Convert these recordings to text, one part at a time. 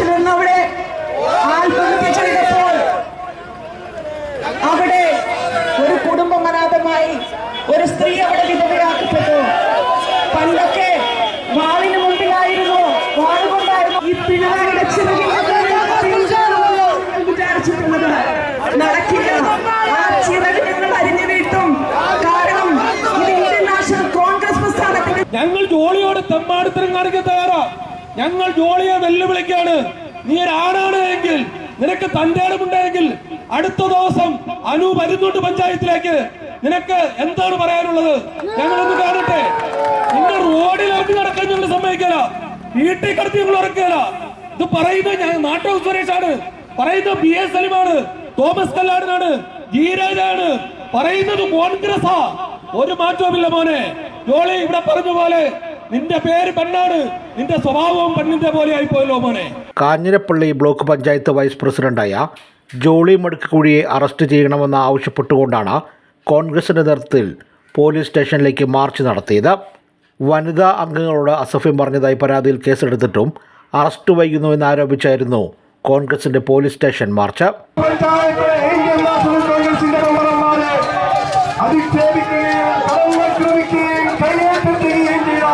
കളിച്ചിരുന്ന അവിടെ ചെയ്തപ്പോൾ അവിടെ ഒരു കുടുംബം അനാഥമായി ഒരു സ്ത്രീ അവിടെ വിധവയാക്കപ്പെട്ടു. പണ്ടൊക്കെ വാളിന് മുമ്പിലായിരുന്നു വാളുകൊണ്ടായിരുന്നു ഈ പിണറായിയുടെ ചിറകിൽ വിചാരിച്ചിട്ടുള്ളത് നടക്കില്ല. ആ ചിറക് ഞങ്ങൾ അരിഞ്ഞു വീട്ടും കാരണം ഇന്ത്യൻ നാഷണൽ കോൺഗ്രസ് പ്രസ്ഥാനത്തിന് ഞങ്ങൾ ജോലിയോടെ തെമ്മാടുത്തരം കാണിക്കാൻ തയ്യാറാ. ഞങ്ങൾ ജോളിയെ വെല്ലുവിളിക്കാണ് നീ ഒരാണാണ് എങ്കിൽ നിനക്ക് തന്റേടമുണ്ടെങ്കിൽ അടുത്ത ദിവസം അനു വരുന്നുണ്ട് പഞ്ചായത്തിലേക്ക്. നിനക്ക് എന്താണ് പറയാനുള്ളത്? ഞങ്ങളൊന്ന് കാണട്ടെ. നിങ്ങൾ റോഡിൽ നടക്കാൻ ഞങ്ങൾ സമ്മതിക്കല വീട്ടിൽ കടത്തി ഞങ്ങൾ ഉറക്കുകയല്ല ഇത് പറയുന്നത് ഞാൻ നാട്ടു സുരേഷാണ്. പറയുന്നത് ബി എസ് സലിമാണ്. തോമസ് കല്ലാടനാണ്. ജീരാജാണ് പറയുന്നത് കോൺഗ്രസാ. ഒരു മാറ്റവുമില്ല മോനെ. ജോളി ഇവിടെ പറഞ്ഞ പോലെ നിന്റെ പേര് പെണ്ണാണ്. നിന്റെ സ്വഭാവവും പെണ്ണിന്റെ പോലെ ആയി പോയല്ലോ മോനെ. കാഞ്ഞിരപ്പള്ളി ബ്ലോക്ക് പഞ്ചായത്ത് വൈസ് പ്രസിഡന്റായ ജോളി മടുക്കുഴിയെ അറസ്റ്റ് ചെയ്യണമെന്ന് ആവശ്യപ്പെട്ടുകൊണ്ടാണ് കോൺഗ്രസിന്റെ നേതൃത്വത്തിൽ പോലീസ് സ്റ്റേഷനിലേക്ക് മാർച്ച് നടത്തിയത്. വനിതാ അംഗങ്ങളോട് അസഫ്യം പറഞ്ഞതായി പരാതിയിൽ കേസെടുത്തിട്ടും അറസ്റ്റ് വൈകുന്നുവെന്ന് ആരോപിച്ചായിരുന്നു കോൺഗ്രസിന്റെ പോലീസ് സ്റ്റേഷൻ മാർച്ച്. അധിക്ഷേപിക്കുകയും കടന്നാക്രമിക്കുകയും കൈയേറ്റം ചെയ്യുകയും ചെയ്ത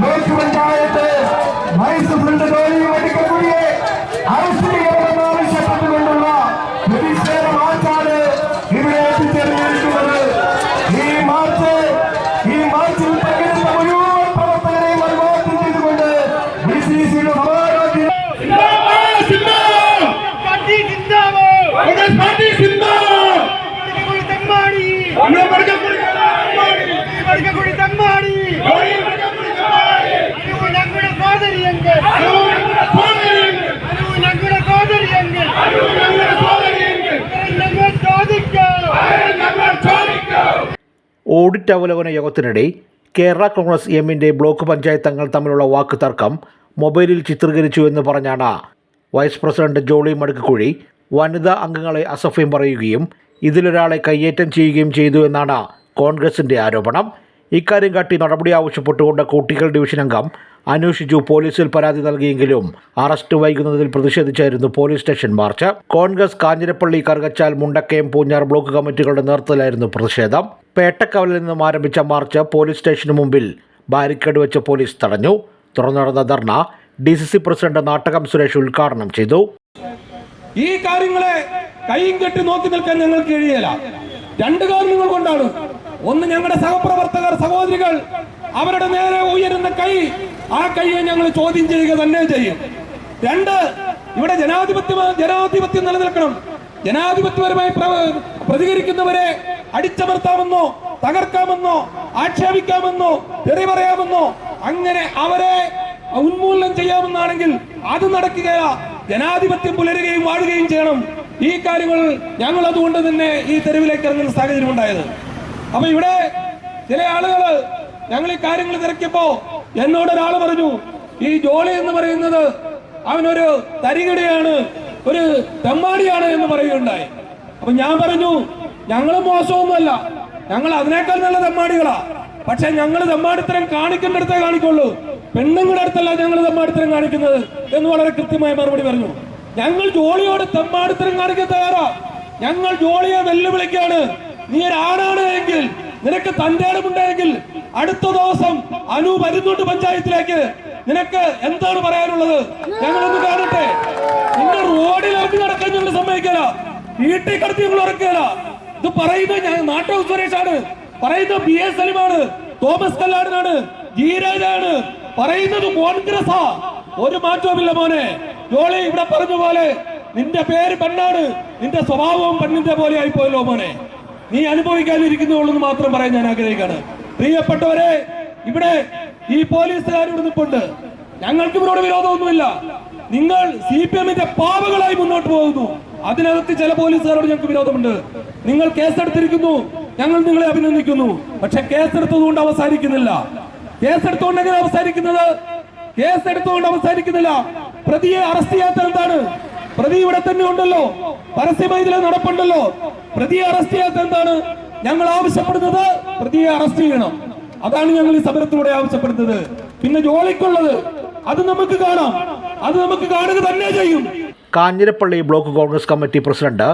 ബ്ലോക്ക് പഞ്ചായത്ത് വൈസ് പ്രസിഡന്റ് ജോലി മെഡിക്കൽക്കുടിയെ അറസ്റ്റ് ചെയ്യണമെന്ന് ആവശ്യപ്പെട്ടുകൊണ്ടുള്ള പ്രതിഷേധ മാർച്ചാണ് ഇവിടെ എത്തിച്ചേർന്നിരിക്കുന്നത് ഈ മാർച്ച് ഈ മാർച്ചിൽ പങ്കെടുത്ത മുഴുവൻ പ്രവർത്തകരെയും അഭിവാദ്യം ചെയ്തുകൊണ്ട് ബി സി സിയുടെ സമാരോഗ്യ പാർട്ടി സിന്ദാബാദ് കോൺഗ്രസ് പാർട്ടി സിന്ദാബാദ് മടക്കക്കുഴി തെമ്മാടി നമ്മുടെ മടക്കക്കുഴി തെമ്മാടി. മടക്കക്കുഴി തെമ്മാടി ജോളി മടക്കക്കുഴി തെമ്മാടി. അനു ഞങ്ങളുടെ സോദരിയെങ്കിൽ അനു ഞങ്ങളുടെ സോദരിയെങ്കിൽ. അനു ഞങ്ങളുടെ സോദരിയെങ്കിൽ അനു ഞങ്ങളുടെ സോദരിയെങ്കിൽ. ഞങ്ങൾ ചോദിക്കാം ആരും ഞങ്ങൾ ചോദിക്കും ഓഡിറ്റ് അവലോകന യോഗത്തിനിടെ കേരള കോൺഗ്രസ് എമ്മിന്റെ ബ്ലോക്ക് പഞ്ചായത്തങ്ങൾ തമ്മിലുള്ള വാക്ക് തർക്കം മൊബൈലിൽ ചിത്രീകരിച്ചു എന്ന് പറഞ്ഞാണ്. വൈസ് പ്രസിഡന്റ് ജോളി മടുക്കുകുഴി വനിതാ അംഗങ്ങളെ അസഫ്യം പറയുകയും ഇതിലൊരാളെ കയ്യേറ്റം ചെയ്യുകയും ചെയ്തു എന്നാണ് കോൺഗ്രസിന്റെ ആരോപണം. ഇക്കാര്യം കാട്ടി നടപടി ആവശ്യപ്പെട്ടുകൊണ്ട് കൂട്ടിക്കൽ ഡിവിഷൻ അംഗം അന്വേഷിച്ചു പോലീസിൽ പരാതി നൽകിയെങ്കിലും അറസ്റ്റ് വൈകുന്നതിൽ പ്രതിഷേധിച്ചായിരുന്നു police station march. Congress Kanjirappally Karukachal Mundakayam Poonjar block കമ്മിറ്റികളുടെ നേതൃത്വത്തിലായിരുന്നു പ്രതിഷേധം. പേട്ടക്കവലിൽ നിന്നും ആരംഭിച്ച മാർച്ച് പോലീസ് സ്റ്റേഷന് മുമ്പിൽ ബാരിക്കേഡ് വെച്ച് പോലീസ് തടഞ്ഞു. തുടർന്ന് നടന്ന dharna D C C president Nattakom Suresh ഉദ്ഘാടനം ചെയ്തു. ഈ കാര്യങ്ങളെ കൈയും കെട്ടി നോക്കി നിൽക്കാൻ ഞങ്ങൾക്ക് കഴിയല. രണ്ട് കാരണങ്ങൾ കൊണ്ടാണ്. ഒന്ന് ഞങ്ങളുടെ സഹപ്രവർത്തകർ സഹോദരികൾ അവരുടെ നേരെ ഉയരുന്ന കൈ ആ കൈയെ ഞങ്ങൾ ചോദ്യം ചെയ്യുക തന്നെ ചെയ്യും. രണ്ട് ഇവിടെ ജനാധിപത്യ ജനാധിപത്യം നിലനിൽക്കണം. ജനാധിപത്യപരമായി പ്രതികരിക്കുന്നവരെ അടിച്ചമർത്താമെന്നോ തകർക്കാമെന്നോ ആക്ഷേപിക്കാമെന്നോ തെറി പറയാമെന്നോ അങ്ങനെ അവരെ ഉന്മൂലനം ചെയ്യാമെന്നാണെങ്കിൽ അത് നടക്കുക ജനാധിപത്യം പുലരുകയും വാഴുകയും ചെയ്യണം. ഈ കാര്യങ്ങൾ ഞങ്ങൾ അതുകൊണ്ട് തന്നെ ഈ തെരുവിലേക്ക് ഇറങ്ങുന്ന സാഹചര്യം ഉണ്ടായത്. അപ്പൊ ഇവിടെ ചില ആളുകൾ ഞങ്ങൾ ഈ കാര്യങ്ങൾ തിരക്കിയപ്പോ എന്നോട് ഒരാൾ പറഞ്ഞു ഈ ജോളി എന്ന് പറയുന്നത് അവനൊരു തരികിടയാണ് ഒരു തെമ്മാടിയാണ് എന്ന് പറയുകയുണ്ടായി. അപ്പൊ ഞാൻ പറഞ്ഞു ഞങ്ങൾ മോശമൊന്നുമല്ല ഞങ്ങൾ അതിനേക്കാൾ നല്ല തെമ്മാടികളാ. പക്ഷെ ഞങ്ങൾ തെമ്മാടിത്തരം കാണിക്കേണ്ടടുത്തേ കാണിക്കുള്ളൂ. പെണ്ണുങ്ങളുടെ അടുത്തല്ല ഞങ്ങൾ തെമ്മാടിത്തരം കാണിക്കുന്നത്. എന്ന് വളരെ കൃത്യമായ മറുപടി പറഞ്ഞു. ഞങ്ങൾ ജോളിയോട് തെമ്മാടിത്തരം കാണിക്കാൻ തയ്യാറാ. ഞങ്ങൾ ജോളിയെ വെല്ലുവിളിക്കാണ് നീ ഒരാണാണ് എങ്കിൽ നിനക്ക് തന്റേടമുണ്ടെങ്കിൽ അടുത്ത ദിവസം അനു വരുന്നുണ്ട് പഞ്ചായത്തിലേക്ക്. നിനക്ക് എന്താണ് പറയാനുള്ളത്? ഞങ്ങളൊന്ന് കാണട്ടെ. നിങ്ങൾ റോഡിൽ ഇറങ്ങി നടക്കാൻ ഞങ്ങൾ സമ്മതിക്കല വീട്ടിൽ കടത്തി ഞങ്ങൾ ഇറക്കുകയല്ല ഇത് പറയുന്നത് ഞാൻ നാട്ടു സുരേഷാണ്. പറയുന്നത് ബി എസ് സലിമാണ്. തോമസ് കല്ലാടനാണ്. ജീരാജാണ് പറയുന്നത് കോൺഗ്രസാ. ഒരു മാറ്റവുമില്ല മോനെ. ജോളി ഇവിടെ പറഞ്ഞ പോലെ നിന്റെ പേര് പെണ്ണാണ്. നിന്റെ സ്വഭാവവും പെണ്ണിന്റെ പോലെ ആയിപ്പോയല്ലോ മോനെ. നീ അനുഭവിക്കാതിരിക്കുന്നുള്ളൂ എന്ന് മാത്രം പറയാൻ ഞാൻ ആഗ്രഹിക്കുകയാണ്. പ്രിയപ്പെട്ടവരെ ഇവിടെ ഈ പോലീസുകാരോട് നിൽപ്പുണ്ട് ഞങ്ങൾക്ക് ഇവരോട് വിരോധമൊന്നുമില്ല. നിങ്ങൾ സി പി എമ്മിന്റെ പാവകളായി മുന്നോട്ട് പോകുന്നു. അതിനകത്ത് ചില പോലീസുകാരോട് ഞങ്ങൾക്ക് വിരോധമുണ്ട്. നിങ്ങൾ കേസെടുത്തിരിക്കുന്നു. ഞങ്ങൾ നിങ്ങളെ അഭിനന്ദിക്കുന്നു. പക്ഷെ കേസെടുത്തതുകൊണ്ട് അവസാനിക്കുന്നില്ല. കേസെടുത്തുകൊണ്ട് എങ്ങനെ അവസാനിക്കുന്നത്? കേസെടുത്തുകൊണ്ട് അവസാനിക്കുന്നില്ല. പ്രതിയെ അറസ്റ്റ് ചെയ്യാത്ത എന്താണ് പ്രതി ഇവിടെ തന്നെ ഉണ്ടല്ലോ. പരസ്യമായി ഇതിലെ നടപ്പുണ്ടല്ലോ. പ്രതിയെ അറസ്റ്റ് ചെയ്യാത്ത എന്താണ് ഞങ്ങൾ ആവശ്യപ്പെടുന്നത്? പ്രതിയെ അറസ്റ്റ് ചെയ്യണം. അതാണ് ഞങ്ങൾ ഈ സമരത്തിലൂടെ ആവശ്യപ്പെടുന്നത്. പിന്നെ ജോലിക്കുള്ളത് അത് നമുക്ക് കാണാം. അത് നമുക്ക് കാണുക തന്നെ ചെയ്യും. Kanjirappally block Congress committee president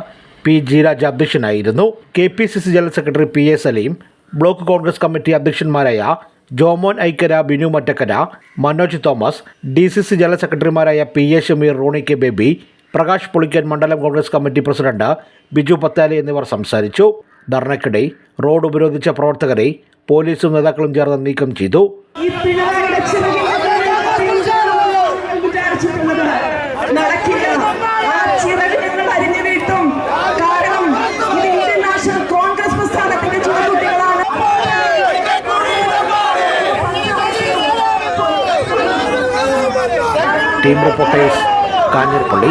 P Jeeraj അധ്യക്ഷനായിരുന്നു. K P C C general secretary P A Saleem block Congress committee അധ്യക്ഷന്മാരായ Jomon Aikkara Binu Mattakkara Manoj Thomas D C C general സെക്രട്ടറിമാരായ P A Shameer Ronny K Baby Prakash Polikkan മണ്ഡലം Congress committee president Biju Pathali എന്നിവർ സംസാരിച്ചു. ധർണയ്ക്കിടെ road ഉപരോധിച്ച പ്രവർത്തകരെ പോലീസും നേതാക്കളും ചേർന്ന് നീക്കം ചെയ്തു. Team reporters Kanjirappally